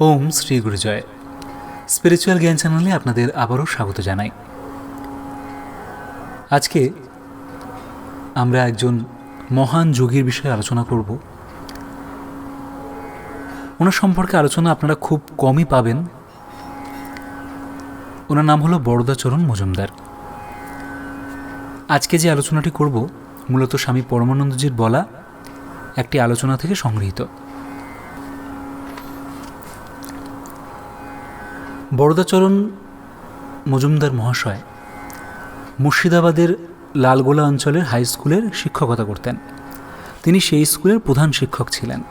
ওম Shri গুরুজয়। Spiritual জ্ঞান চ্যানেলে আপনাদের আবারও স্বাগত জানাই। আজকে আমরা একজন মহান যোগীর বিষয়ে আলোচনা করব। ওনার সম্পর্কে আলোচনা আপনারা খুব কমই পাবেন। ওনার নাম হলো বরদাচরণ মজুমদার। আজকে যে আলোচনাটি করব, মূলত স্বামী পরমানন্দজির বলা একটি আলোচনা থেকে সংগৃহীত। বরদাচরণ মজুমদার মহাশয় মুর্শিদাবাদের লালগোলা অঞ্চলের হাই স্কুলের শিক্ষকতা করতেন। তিনি সেই স্কুলের প্রধান শিক্ষক ছিলেন।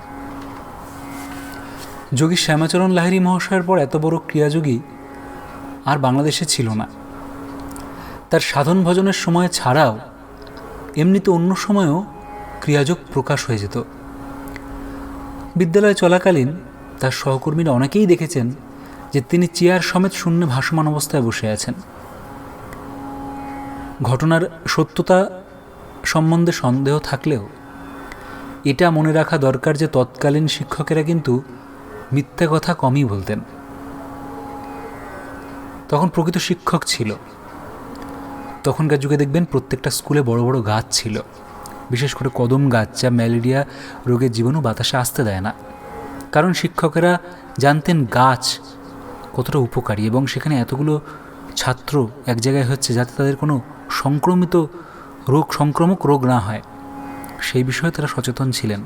যোগী শ্যামাচরণ লাহিড়ী মহাশয়ের পর এত বড় ক্রিয়াযোগী আর বাংলাদেশে ছিল না। তার সাধন ভজনের সময় ছাড়াও এমনিতে অন্য সময়েও ক্রিয়াযোগ প্রকাশ হয়ে যেত। বিদ্যালয়ে চলাকালীন তার সহকর্মীরা অনেকেই দেখেছেন যে তিনি চেয়ার সমেত শূন্য ভাসমান অবস্থায় বসে আছেন। ঘটনার সত্যতা সম্বন্ধে সন্দেহ থাকলেও এটা মনে রাখা দরকার যে তৎকালীন শিক্ষকেরা কিন্তু মিথ্যা কথা কমই বলতেন। তখন প্রকৃত শিক্ষক ছিল। তখনকার যুগে দেখবেন প্রত্যেকটা স্কুলে বড় বড় গাছ ছিল। বিশেষ করে কদম গাছ যা ম্যালেরিয়া রোগের জীবাণু বাতাসে আসতে দেয় না। কারণ শিক্ষকেরা জানতেন গাছ কতটা উপকারী এবং সেখানে এতগুলো ছাত্র এক জায়গায় হচ্ছে যাতে তাদের কোনো সংক্রমিত রোগ, সংক্রমক রোগ না হয়। সেই বিষয়ে তারা সচেতন ছিলেন।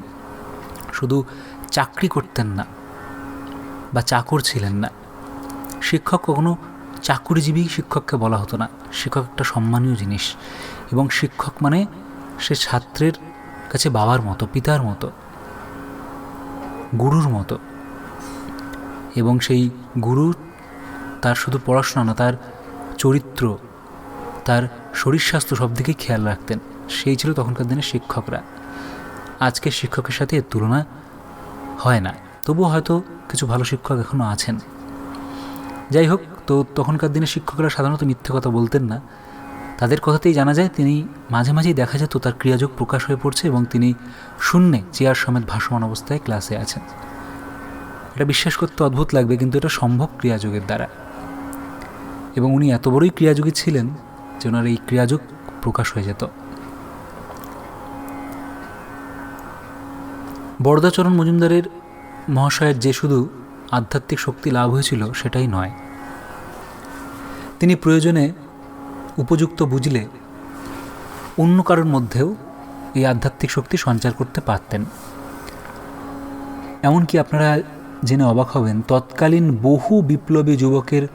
শুধু চাকরি করতেন না বা চাকর ছিলেন না। শিক্ষক কখনো চাকুরিজীবী শিক্ষককে বলা হতো না। শিক্ষক একটা সম্মানীয় জিনিস এবং শিক্ষক মানে সে ছাত্রের কাছে বাবার মতো, পিতার মতো, গুরুর মতো। এবং সেই গুরু তার শুধু পড়াশোনা না, তার চরিত্র, তার শরীর স্বাস্থ্য সব দিকেই খেয়াল রাখতেন। সেই ছিল তখনকার দিনে শিক্ষকরা। আজকের শিক্ষকের সাথে এর তুলনা হয় না। তবুও হয়তো কিছু ভালো শিক্ষক এখনও আছেন। যাই হোক, তো তখনকার দিনে শিক্ষকরা সাধারণত মিথ্যে কথা বলতেন না। তাদের কথাতেই জানা যায়, তিনি মাঝে মাঝেই দেখা যেত তার ক্রিয়াযোগ প্রকাশ হয়ে পড়ছে এবং তিনি শূন্যে চেয়ার সমেত ভাসমান অবস্থায় ক্লাসে আছেন। এটা বিশ্বাস করতে অদ্ভুত লাগবে, কিন্তু এটা সম্ভব ক্রিয়াযোগের দ্বারা। এবং উনি এত বড়ই ক্রিয়াযোগী ছিলেন যে ওনার এই ক্রিয়াযোগ প্রকাশ হয়ে যেত। বরদাচরণ মজুমদারের মহাশয়ের যে শুধু আধ্যাত্মিক শক্তি লাভ হয়েছিল, সেটাই নয়। তিনি প্রয়োজনে উপযুক্ত বুঝলে অন্য কারোর মধ্যেও এই আধ্যাত্মিক শক্তি সঞ্চার করতে পারতেন। এমনকি আপনারা জেনে অবাক হবেন, তৎকালীন বহু বিপ্লবী যুবকের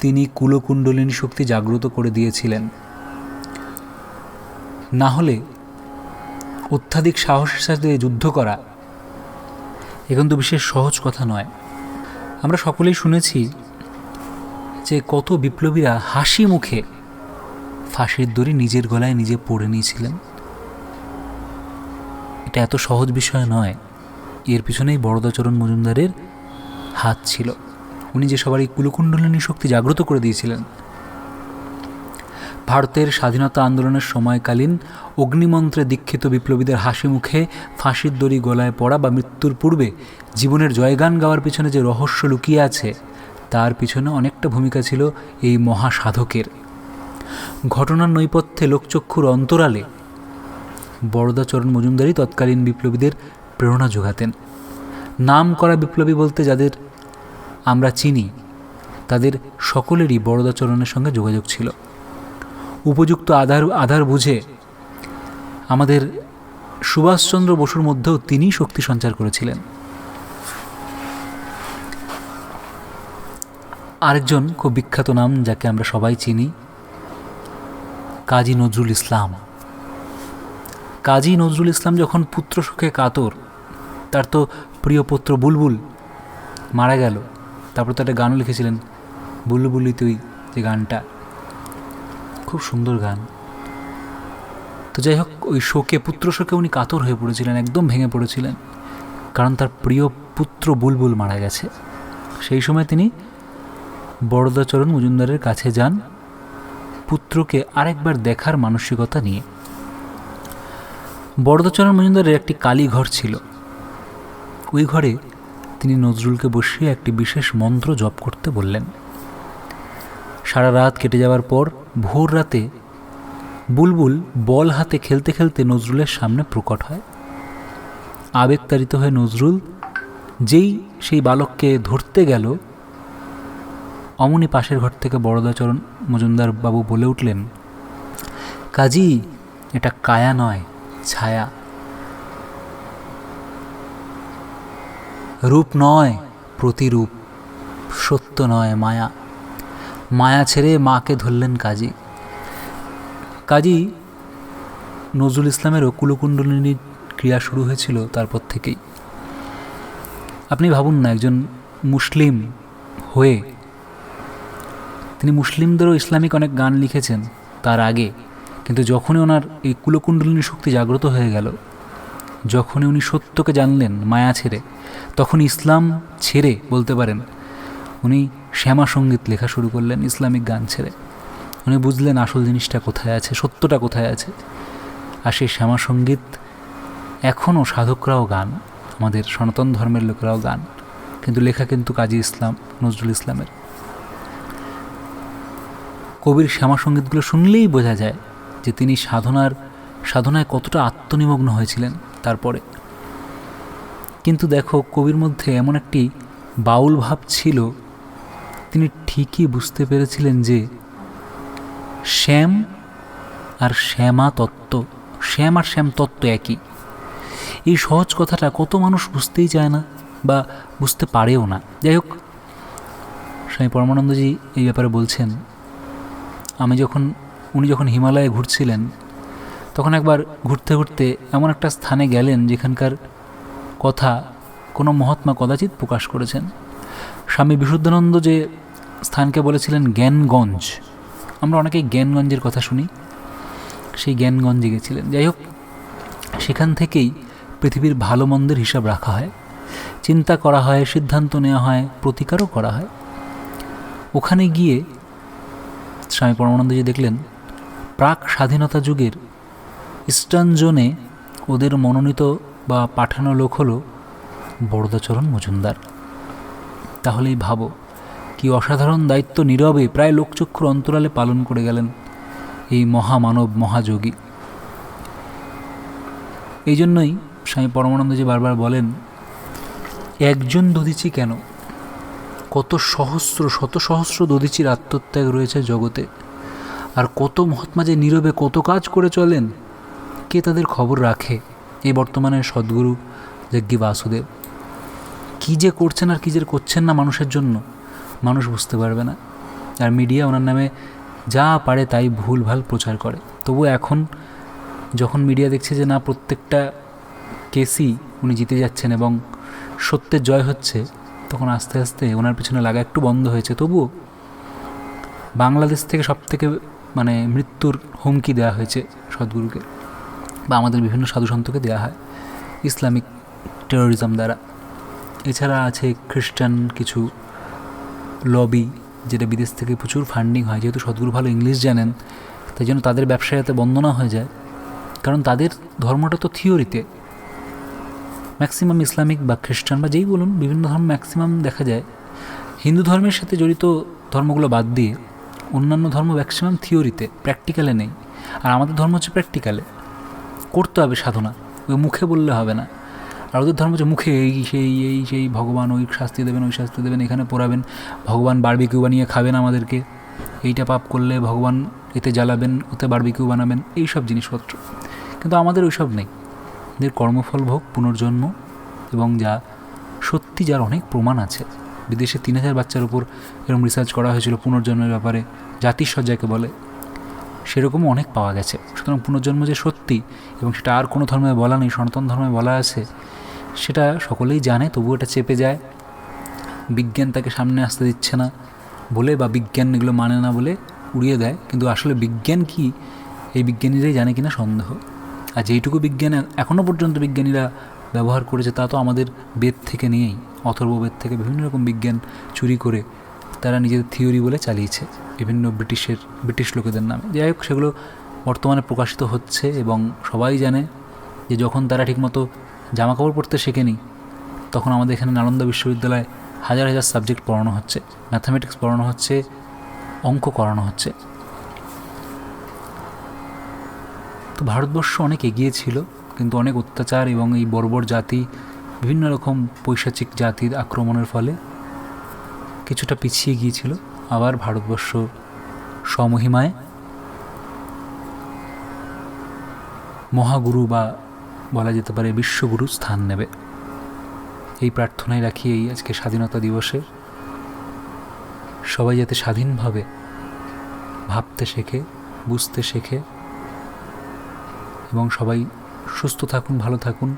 তিনি কুলকুণ্ডলিনী শক্তি জাগ্রত করে দিয়েছিলেন। না হলে অত্যাধিক সাহসের সাথে যুদ্ধ করা এ কিন্তু বিশেষ সহজ কথা নয়। আমরা সকলেই শুনেছি যে কত বিপ্লবীরা হাসি মুখে ফাঁসির দড়ি নিজের গলায় নিজে পড়ে নিয়েছিলেন। এটা এত সহজ বিষয় নয়। এর পিছনেই বড়দাচরণ মজুমদারের হাত ছিল। উনি যে সবার এই কুলকুণ্ডলিনী শক্তি জাগ্রত করে দিয়েছিলেন। ভারতের স্বাধীনতা আন্দোলনের সময়কালীন অগ্নিমন্ত্রে দীক্ষিত বিপ্লবীদের হাসি মুখে ফাঁসির দড়ি গলায় পড়া বা মৃত্যুর পূর্বে জীবনের জয়গান গাওয়ার পিছনে যে রহস্য লুকিয়ে আছে, তার পিছনে অনেকটা ভূমিকা ছিল এই মহাসাধকের। ঘটনার নৈপথ্যে লোকচক্ষুর অন্তরালে বরদাচরণ মজুমদারই তৎকালীন বিপ্লবীদের প্রেরণা যোগাতেন। নাম করা বিপ্লবী বলতে যাদের আমরা চিনি, তাদের সকলেরই বরদাচরণের সঙ্গে যোগাযোগ ছিল। উপযুক্ত আধার আধার বুঝে আমাদের সুভাষচন্দ্র বসুর মধ্যেও তিনি শক্তি সঞ্চার করেছিলেন। আরেকজন খুব বিখ্যাত নাম যাকে আমরা সবাই চিনি, কাজী নজরুল ইসলাম। কাজী নজরুল ইসলাম যখন পুত্র সুখে কাতর তার তো প্রিয় পুত্র বুলবুল মারা গেল। তারপর তো একটা গানও লিখেছিলেন, বুলবুলি তুই যে গানটা। খুব সুন্দর গান। তো যাই হোক, ওই শোকে, পুত্র শোকে উনি কাতর হয়ে পড়েছিলেন, একদম ভেঙে পড়েছিলেন। কারণ তার প্রিয় পুত্র বুলবুল মারা গেছে। সেই সময় তিনি বরদাচরণ মজুমদারের কাছে যান পুত্রকে আরেকবার দেখার মানসিকতা নিয়ে। বরদাচরণ মজুমদারের একটি কালী ঘর ছিল। ওই ঘরে তিনি নজরুলকে বসিয়ে একটি বিশেষ মন্ত্র জপ করতে বললেন। সারা রাত কেটে যাওয়ার পর ভোর রাতে বুলবুল বল হাতে খেলতে খেলতে নজরুলের সামনে প্রকট হয়। আবেগতাড়িত হয়ে নজরুল, যেই সেই বালককে ধরতে গেল, অমনি পাশের ঘর থেকে বড়দাচরণ মজুমদার বাবু বলে উঠলেন, কাজী, এটা কায়া নয়, ছায়া। রূপ নয়, প্রতিরূপ, সত্য নয়, মায়া। মায়া ছেড়ে মাকে ধরলেন কাজী। কাজী, নজরুল ইসলামেরও কুলকুণ্ডলিনীর ক্রিয়া শুরু হয়েছিল তারপর থেকেই। আপনি ভাবুন না, একজন মুসলিম হয়ে তিনি মুসলিমদেরও ইসলামিক অনেক গান লিখেছেন তার আগে, কিন্তু যখনই ওনার এই কুলকুণ্ডলিনী শক্তি জাগ্রত হয়ে গেল যখনই উনি সত্যকে জানলেন, মায়া ছেড়ে, তখন ইসলাম ছেড়ে বলতে পারেন, উনি শ্যামা সংগীত লেখা শুরু করলেন ইসলামিক গান ছেড়ে। উনি বুঝলেন আসল জিনিসটা কোথায় আছে, সত্যটা কোথায় আছে। আর সেই শ্যামা সংগীত এখনও সাধকরাও গান, আমাদের সনাতন ধর্মের লোকেরাও গান, কিন্তু লেখা কিন্তু কাজী ইসলাম, নজরুল ইসলামের। কবির শ্যামা সঙ্গীতগুলো শুনলেই বোঝা যায় যে তিনি সাধনার, সাধনায় কতটা আত্মনিমগ্ন হয়েছিলেন। তারপরে। কিন্তু দেখো, কবির মধ্যে এমন একটি বাউল ভাব ছিল, তিনি ঠিকই বুঝতে পেরেছিলেন যে শ্যাম আর শ্যামা তত্ত্ব, শ্যাম আর শ্যাম তত্ত্ব একই। এই সহজ কথাটা কত মানুষ বুঝতেই চায় না বা বুঝতে পারেও না। যাই হোক, স্বামী পরমানন্দজি এই ব্যাপারে বলছেন, আমি যখন, উনি যখন হিমালয়ে ঘুরছিলেন তখন একবার ঘুরতে ঘুরতে এমন একটা স্থানে গেলেন যেখানকার কথা কোনো মহাত্মা কদাচিৎ প্রকাশ করেছেন। স্বামী বিশুদ্ধানন্দ যে স্থানকে বলেছিলেন জ্ঞানগঞ্জ, আমরা অনেকেই জ্ঞানগঞ্জের কথা শুনি, সেই জ্ঞানগঞ্জে গেছিলেন। যাই হোক, সেখান থেকেই পৃথিবীর ভালো মন্দের হিসাব রাখা হয়, চিন্তা করা হয়, সিদ্ধান্ত নেওয়া হয়, প্রতিকারও করা হয়। ওখানে গিয়ে স্বামী পরমানন্দজি দেখলেন, প্রাক স্বাধীনতা যুগের ইস্টার্ন জোনে ওদের মনোনীত বা পাঠানো লোক হলো বরদাচরণ মজুমদার। তাহলেই ভাবো, কি অসাধারণ দায়িত্ব নীরবে প্রায় লোকচক্ষুর অন্তরালে পালন করে গেলেন এই মহামানব মহাযোগী। এই জন্যই স্বামী পরমানন্দজি বারবার বলেন, একজন দধিচি কেন? কত সহস্র, শত সহস্র দধিচির আত্মত্যাগ রয়েছে জগতে। আর কত মহাত্মা যে নীরবে কত কাজ করে চলেন কে তাদের খবর রাখে? এই বর্তমানে সদ্গুরু যজ্ঞী বাসুদেব। কী যে করছেন আর কী যে করছেন না মানুষের জন্য, মানুষ বুঝতে পারবে না। আর মিডিয়া ওনার নামে যা পারে তাই ভুল ভালো প্রচার করে। তবু এখন যখন মিডিয়া দেখছে যে না, প্রত্যেকটা কেসই উনি জিতে যাচ্ছেন এবং সত্যের জয় হচ্ছে, তখন আস্তে আস্তে ওনার পিছনে লাগা একটু বন্ধ হয়েছে। তবুও বাংলাদেশ থেকে সব থেকে মানে মৃত্যুর হুমকি দেওয়া হয়েছে সদ্গুরুকে। বা আমাদের বিভিন্ন সাধুসন্তকে দেওয়া হয়, ইসলামিক টেরোরিজম দ্বারা। এছাড়া আছে খ্রিস্টান কিছু লবি যেটা বিদেশ থেকে প্রচুর ফান্ডিং হয়। যেহেতু সদ্গুরু ভালো ইংলিশ জানেন, তাই জন্য তাদের ব্যবসা যাতে বন্ধ না হয়ে যায়। কারণ তাদের ধর্মটা তো থিওরিতে। ম্যাক্সিমাম ইসলামিক বা খ্রিস্টান বা যেই বলুন, বিভিন্ন ধর্ম ম্যাক্সিমাম দেখা যায়। হিন্দু ধর্মের সাথে জড়িত ধর্মগুলো বাদ দিয়ে অন্যান্য ধর্ম ম্যাক্সিমাম থিওরিতে প্র্যাকটিক্যালে নেই। আর আমাদের ধর্ম হচ্ছে প্র্যাকটিক্যালে করতে হবে সাধনা। ওই মুখে বললে হবে না। আর ওদের ধর্ম হচ্ছে মুখে এই, সেই এই, সেই, ভগবান ওই শাস্তি দেবেন, ওই শাস্তি দেবেন, এখানে পড়াবেন, ভগবান বারবিকিউ বানিয়ে খাবেন আমাদেরকে। এইটা পাপ করলে ভগবান এতে জ্বালাবেন, ওতে বারবিকিউ বানাবেন এই সব জিনিসপত্র। কিন্তু আমাদের ওই সব নেই। এদের কর্মফল ভোগ, পুনর্জন্ম, এবং যা সত্যি যার অনেক প্রমাণ আছে। বিদেশে তিন হাজার বাচ্চার উপর এরকম রিসার্চ করা হয়েছিল পুনর্জন্মের ব্যাপারে। জাতিসজ্জাকে বলে। সেরকমও অনেক পাওয়া গেছে। সুতরাং পুনর্জন্ম যে সত্যি এবং সেটা আর কোনো ধর্মে বলা নেই, সনাতন ধর্মে বলা আছে, সেটা সকলেই জানে তবু এটা চেপে যায়। বিজ্ঞান তাকে সামনে আসতে দিচ্ছে না বলে বা বিজ্ঞান এগুলো মানে না বলে উড়িয়ে দেয়। কিন্তু আসলে বিজ্ঞান কি, এই বিজ্ঞানীরাই জানে কিনা সন্দেহ। আর যেইটুকু বিজ্ঞান এখনও পর্যন্ত বিজ্ঞানীরা ব্যবহার করেছে তা তো আমাদের বেদ থেকে নিয়েই অথর্ব বেদ থেকে বিভিন্ন রকম বিজ্ঞান চুরি করে তারা নিজেদের থিওরি বলে চালিয়েছে, বিভিন্ন ব্রিটিশের, ব্রিটিশ লোকেদের নামে। যাই হোক, সেগুলো বর্তমানে প্রকাশিত হচ্ছে এবং সবাই জানে যে যখন তারা ঠিকমতো জামা কাপড় পরতে শেখেনি, তখন আমাদের এখানে নালন্দা বিশ্ববিদ্যালয়ে হাজার হাজার সাবজেক্ট পড়ানো হচ্ছে, ম্যাথামেটিক্স পড়ানো হচ্ছে, অঙ্ক করানো হচ্ছে। তো ভারতবর্ষ অনেক এগিয়ে ছিল, কিন্তু অনেক অত্যাচার এবং এই বর্বর জাতি, বিভিন্ন রকম পৈশাচিক জাতির আক্রমণের ফলে কিছুটা পিছিয়ে গিয়েছিল। আবার ভারতবর্ষ স্বমহিমায় মহাগুরু বা বলা যেতে পারে বিশ্বগুরু স্থান নেবে। এই প্রার্থনায় রাখি এই আজকে স্বাধীনতা দিবসে সবাই যাতে স্বাধীনভাবে ভাবতে শেখে, বুঝতে শেখে এবং সবাই সুস্থ থাকুন, ভালো থাকুন।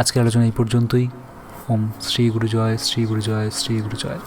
আজকের আলোচনা এই পর্যন্তই। ওম শ্রী গুরু জয় শ্রী গুরু জয় শ্রী গুরু জয়